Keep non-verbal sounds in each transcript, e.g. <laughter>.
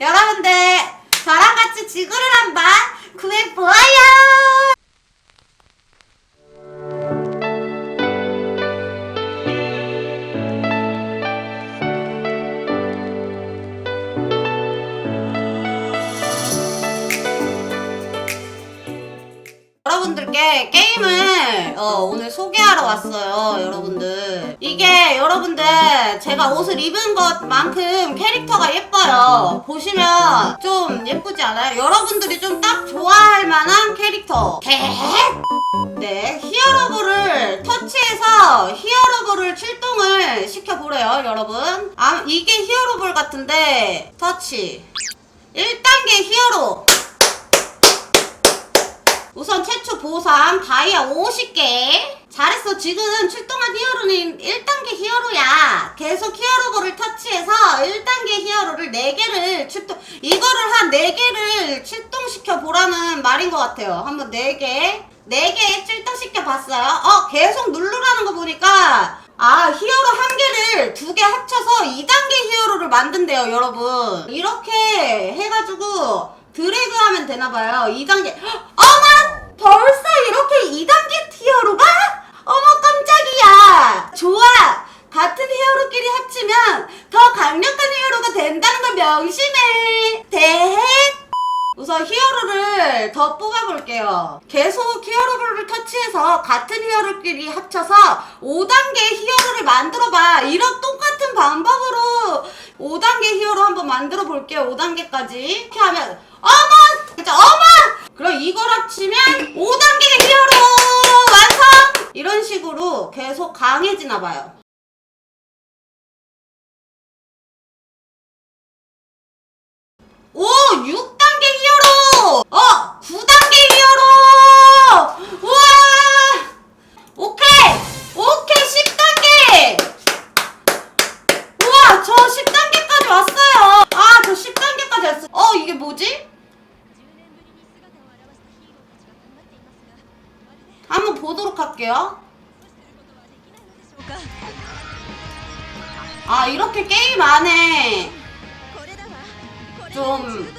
여러분들 저랑 같이 지구를 여러분들께 게임을 어, 오늘 소개하러 왔어요, 여러분들. 이게 여러분들 제가 옷을 입은 것만큼 캐릭터가 예뻐요. 보시면 좀 예쁘지 않아요? 여러분들이 좀 딱 좋아할 만한 캐릭터. 개. 네, 히어로볼을 터치해서 히어로볼을 출동을 시켜보래요, 여러분. 아, 이게 히어로볼 같은데 터치. 1단계 히어로. 우선 최초 보상 다이아 50개. 잘했어. 지금 출동한 히어로는 1단계 히어로야. 계속 히어로볼을 터치해서 1단계 히어로를 4개를 출동 이거를 한 4개를 출동시켜 보라는 말인 것 같아요. 한번 4개 4개 출동시켜 봤어요. 어 계속 누르라는 거 보니까 아 히어로 한 개를 두 개 합쳐서 2단계 히어로를 만든대요 여러분. 이렇게 해가지고 드래그 하면 되나봐요. 2단계 어머 벌써 이렇게 2단계 히어로 가? 어머 깜짝이야 좋아 같은 히어로끼리 합치면 더 강력한 히어로가 된다는 걸 명심해 대해 우선 히어로를 더 뽑아볼게요. 계속 히어로를 터치해서 같은 히어로끼리 합쳐서 5단계 히어로를 만들어봐. 이런 똑같은 방법으로 5단계 히어로 한번 만들어 볼게요. 5단계까지. 이렇게 하면 어머! 어머! 그럼 이걸 합치면 5단계 히어로 완성! 이런 식으로 계속 강해지나 봐요. 오! 6단계 히어로! 어! 9단계 히어로! 우와! 오케이! 오케이! 10단계! 우와! 저 10단계까지 왔어요! 아, 저 10단계까지 왔어. 어, 이게 뭐지? 한번 보도록 할게요. 아 이렇게 게임 안에 좀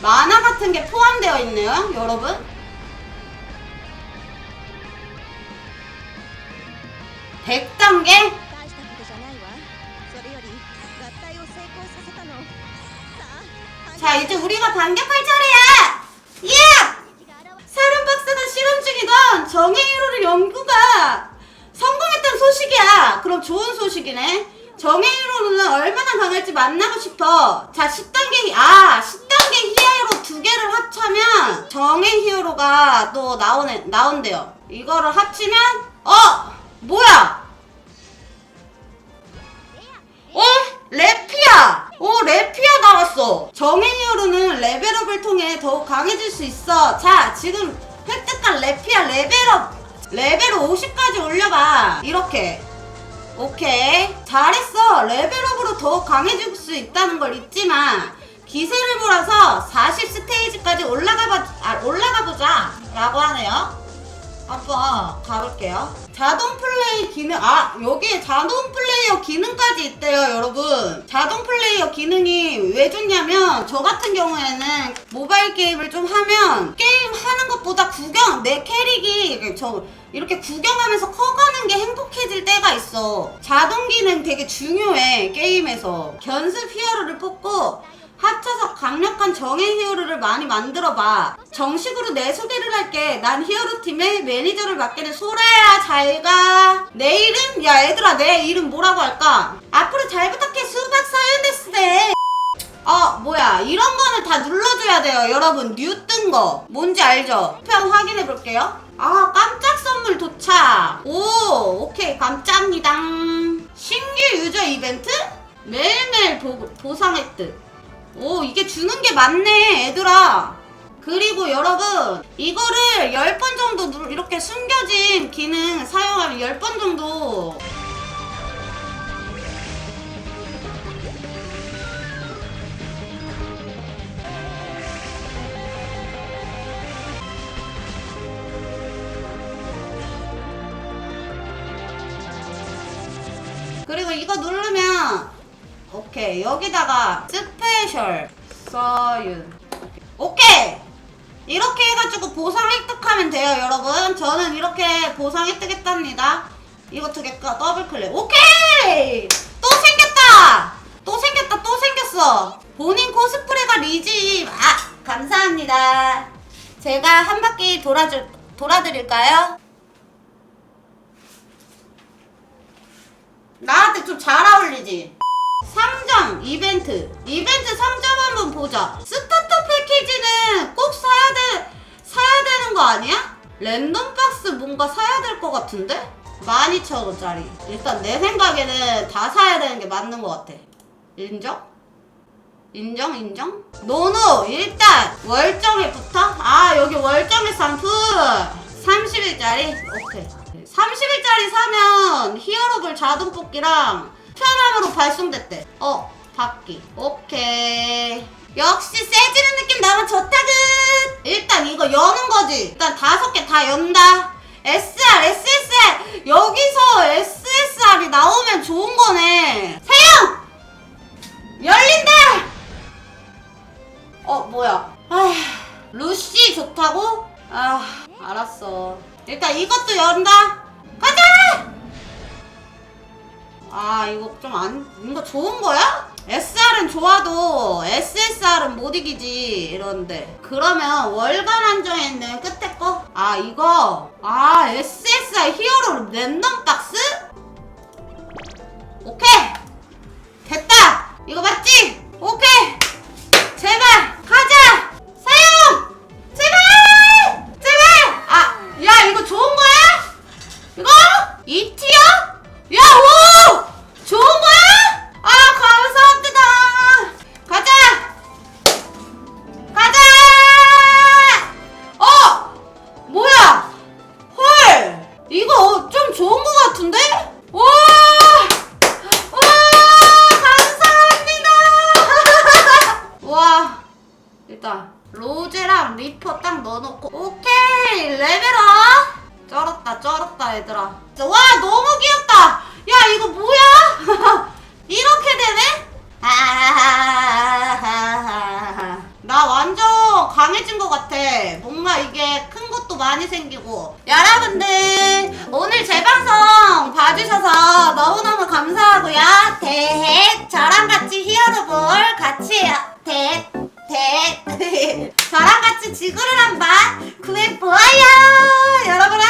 만화 같은 게 포함되어 있네요, 여러분. 백단계 자, 이제 우리가 반격할 차례야! 예! 중이던 정해이로를 연구가 성공했다는 소식이야. 그럼 좋은 소식이네. 정해이로는 얼마나 강할지 만나고 싶어. 자, 10단계, 아, 10단계 히어로 두 개를 합치면 정해 히어로가 또 나오네, 나온대요. 이거를 합치면, 어! 뭐야! 어? 레피아! 오, 레피아 나왔어. 정해이어로는 레벨업을 통해 더욱 강해질 수 있어. 자, 지금 획득한 레피아 레벨업. 레벨 50까지 올려봐. 이렇게. 오케이. 잘했어. 레벨업으로 더욱 강해질 수 있다는 걸 잊지마. 기세를 몰아서 40 스테이지까지 올라가 봐, 아, 올라가 보자. 라고 하네요. 한번 가볼게요. 자동 플레이 기능, 아, 여기에 자동 플레이어 기능까지 있대요, 여러분. 자동 플레이어 기능이 왜 좋냐면, 저 같은 경우에는 모바일 게임을 좀 하면, 게임 하는 것보다 구경, 내 캐릭이, 저, 이렇게 구경하면서 커가는 게 행복해질 때가 있어. 자동 기능 되게 중요해, 게임에서. 견습 히어로를 뽑고, 합쳐서 강력한 정의 히어로를 많이 만들어봐. 정식으로 내 소개를 할게. 난 히어로 팀의 매니저를 맡게 된 소라야. 잘 가. 내 이름? 야, 얘들아, 내 이름 뭐라고 할까? 앞으로 잘 부탁해. 수박 사연데스네. 어, 뭐야. 이런 거는 다 눌러줘야 돼요. 여러분, 뉴 뜬 거. 뭔지 알죠? 편 확인해 볼게요. 아, 깜짝 선물 도착. 오, 오케이. 감사합니다. 신규 유저 이벤트? 매일매일 보, 보상 획득. 오, 이게 주는 게 많네, 얘들아. 그리고 여러분, 이거를 10번 정도 누- 이렇게 숨겨진 기능 사용하면 10번 정도 그리고 이거 누르면 오케이. 여기다가 스페셜 서윤. 오케이! 이렇게 해가지고 보상 획득하면 돼요 여러분. 저는 이렇게 보상 획득했답니다. 두 개가 더블 클릭. 오케이! 또 생겼다! 또 생겼다 또 생겼어. 본인 코스프레가 리집 아 감사합니다. 제가 한 바퀴 돌아줄 돌아드릴까요? 나한테 좀 잘 어울리지? 상점 이벤트 이벤트 상점 한번 보자 스타터 패키지는 꼭 사야 돼 사야 되는 거 아니야? 랜덤 박스 뭔가 사야 될 것 같은데? 12,000원짜리 일단 내 생각에는 다 사야 되는 게 맞는 것 같아 인정? 인정 인정? 노노 일단 월정에 붙어? 아 여기 월정의 상품 30일짜리? 오케이 30일짜리 사면 히어로블 자동 뽑기랑 편함으로 발송됐대. 어 받기 오케이. 역시 세지는 느낌 나면 좋다근 일단 이거 여는 거지. 일단 다섯 개 다 연다. SR SSR 여기서 SSR이 나오면 좋은 거네. 세영! 열린다! 어 뭐야? 아 루시 좋다고? 아 알았어. 일단 이것도 연다 아 이거 좀안 이거 좋은 거야? SR은 좋아도 SSR은 못 이기지 이런데 그러면 월간 한정에 있는 끝에 거? 아 이거 아 SSR 히어로 랜덤 박스? 오케이 됐다 이거 맞지? 로제랑 리퍼 딱 넣어놓고 오케이 레벨업! 쩔었다 쩔었다 얘들아. 와 너무 귀엽다! 야 이거 뭐야? <laughs> 이렇게 되네. <laughs> 나 완전 강해진 것 같아. 뭔가 이게 큰 것도 많이 생기고. 여러분들 오늘 제 방송 봐주셔서 너무너무 감사하고요. 대핵 저랑 같이 히어로볼 대 사랑같이 <laughs> 지구를 한번 구해보아요. 여러분